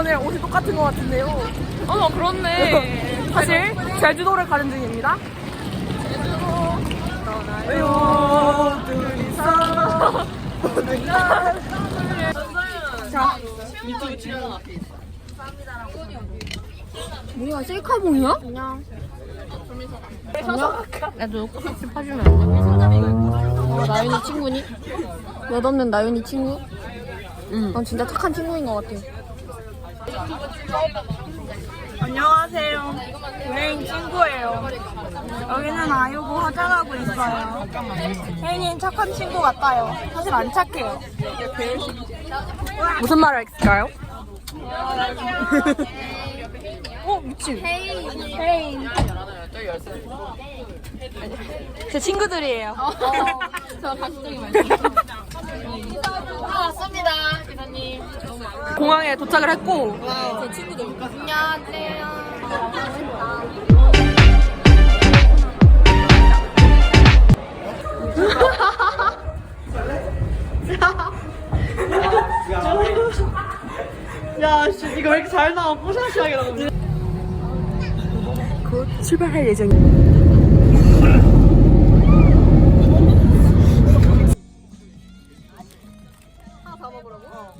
오늘 옷이 똑같은 것 같은데요. 어 그렇네. 사실 제주도를 가는 중입니다. 떠나요 둘이서 모든 날. 자, 유튜브 출연 앞에 있어. 뭐야 셀카봉이야? 안녕. 나도 커피 파주면 안 돼? 어, 나윤이 친구니? 몇없는 나윤이 친구? 응. 넌 진짜 착한 친구인 것 같아. 안녕하세요. 유혜인 친구예요. 여기는 아유고 화장하고 있어요. 혜인이는 착한 친구 같아요. 사실 안 착해요. 무슨 말을 했을까요? 어, 미친. 혜인. 제 친구들이에요. 저 가시적이 말씀. 왔습니다. 공항에 도착을 했고 제 친구들. 안녕하세요. 야, 씨, 이거 왜 이렇게 잘 나와? 뽀샤시하게 나오곧 출발할 예정입니다. 사 먹으라고? 어.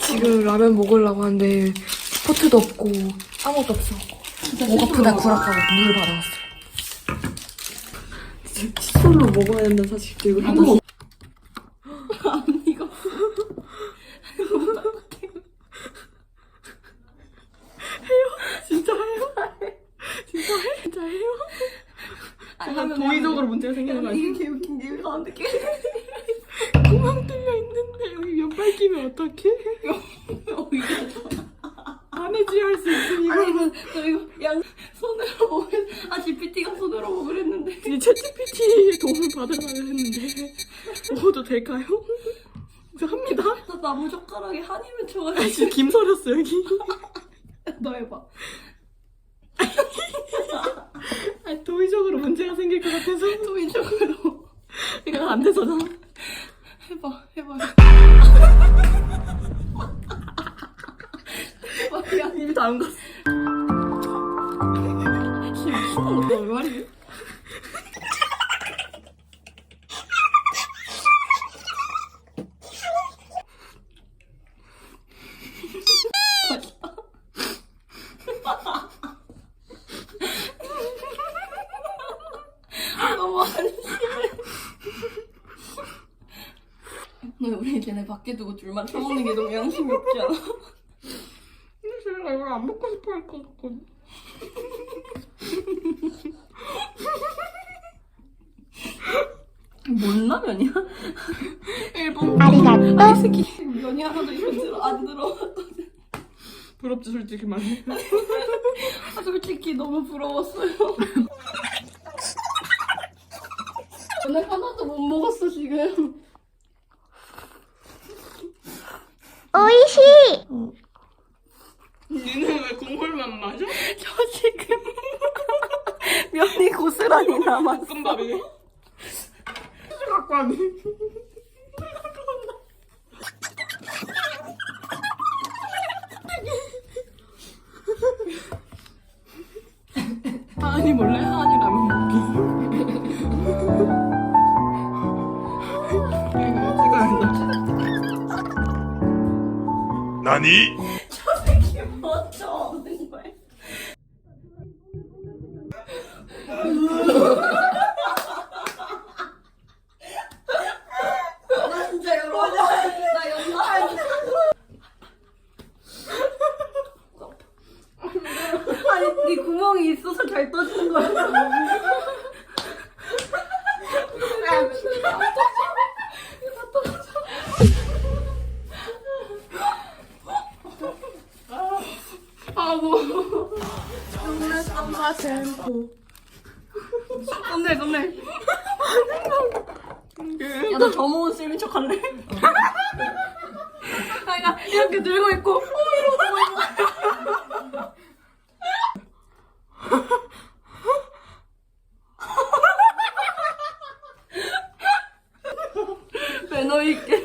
지금 라면 먹으려고 하는데 스포트도 없고 아무것도 없어. 목 아프다 구락하고 물 받아왔어요. 진짜 칫솔로 먹어야 된다 사실 이거 해요? 진짜 해요? 진짜 해? 진짜 해요? 정말 도의적으로 문제가 생기는 거 아니야? 이게 웃긴 게 가운데 끼 안 해줘야 할수 있으니까 저 이거 양 손으로 먹을 아 GPT가 손으로 먹으랬는데. 이제 챗GPT의 도움을 받으려고 했는데. 먹어도 될까요? 그래서 합니다. 나 나무 젓가락에 한이 아, 맺혀가지고. 지금 김 서렸어 여기. 너 해봐. 아, 도의적으로 문제가 생길 것 같아서. 도의적으로. 이거 안 돼서잖아 해봐 해봐. 해봐 야 입이 다 안 갔어 미친놈 너왜 말이야? 너무 안 심해. 너 우리 걔네 밖에 두고 둘만 처먹는 게 너무 양심이 없지 않아? 제가 이걸 안 먹고 싶어 할 것 같거든 뭔 라면이야? 일본 이 새끼 면이 하나도 입에 들어 안 들어갔거든. 부럽지 솔직히 말해 아, 솔직히 너무 부러웠어요. 오늘 하나도 못 먹었어 지금. 니는 왜 국물만 마셔? 저 지금 면이 고스란히 남았어. 볶음밥이네 갖고 왔네 아니 몰래 하은이 라면 먹기 찍어야 돼 나니? 먼저 없는 거야. 나 진짜 여러분 나 연말 아니 네 구멍이 있어서 잘 떠지는 거야. 썸네일 썸네일. 야나 저모은 쌤인 척 할래? 그러니까 이렇게 들고 있고. 어 이러고 매너 있게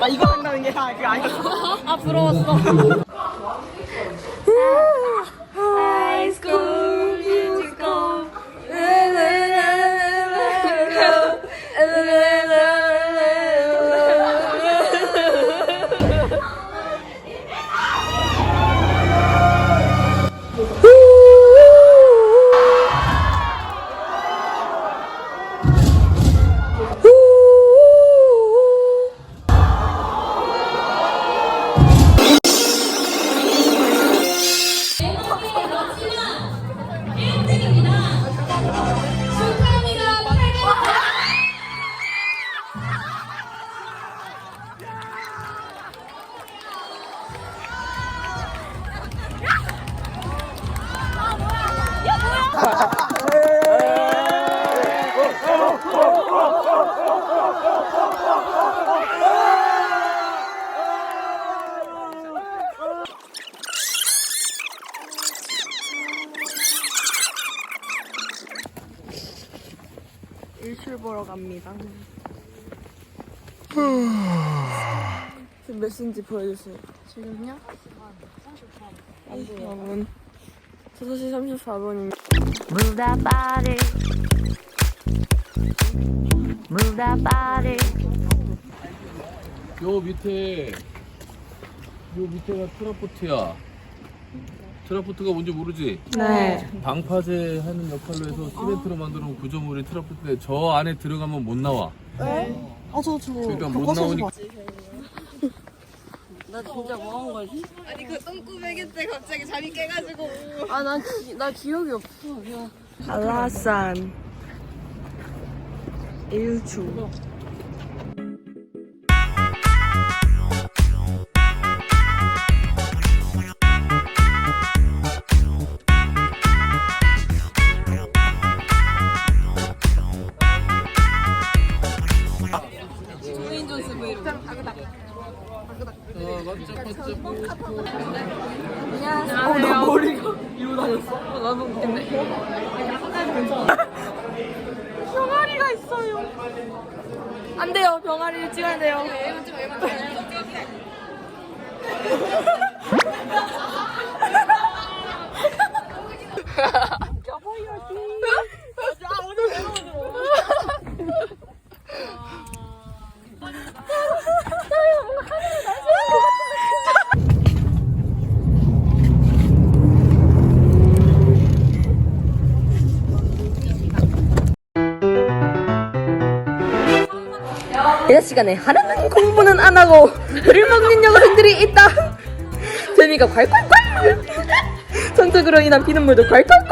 아 이거 한다는 게 아, 그게 아니었어 아 부러웠어. 일출 보러 갑니다. 지금 몇 시인지 보여주세요. 지금요? 여러분 6시 34분입니다. Move that body. Move that body. 요 밑에 요 밑에가 트라포트야. 트라포트가 뭔지 모르지? 네. 방파제 하는 역할로 해서 시멘트로 만들어 놓은 구조물이 트라포트인데 저 안에 들어가면 못 나와. 아, 저, 저. 그러니까 못 나오니까 나 진짜 뭐한 거지? 아, 난, 기, 나 기억이 없어. 그냥. 한라산. 일출. 머리가 이러고 다녔어? 어, 나도 웃긴데. 병아리가 있어요. 안 돼요. 병아리를 찍어야 돼요 대화 시간에 하나는 공부는 안 하고 를 먹는 여학생들이 있다. 재미가 콸콸콸. 성적으로 인한 피눈물도 콸콸콸.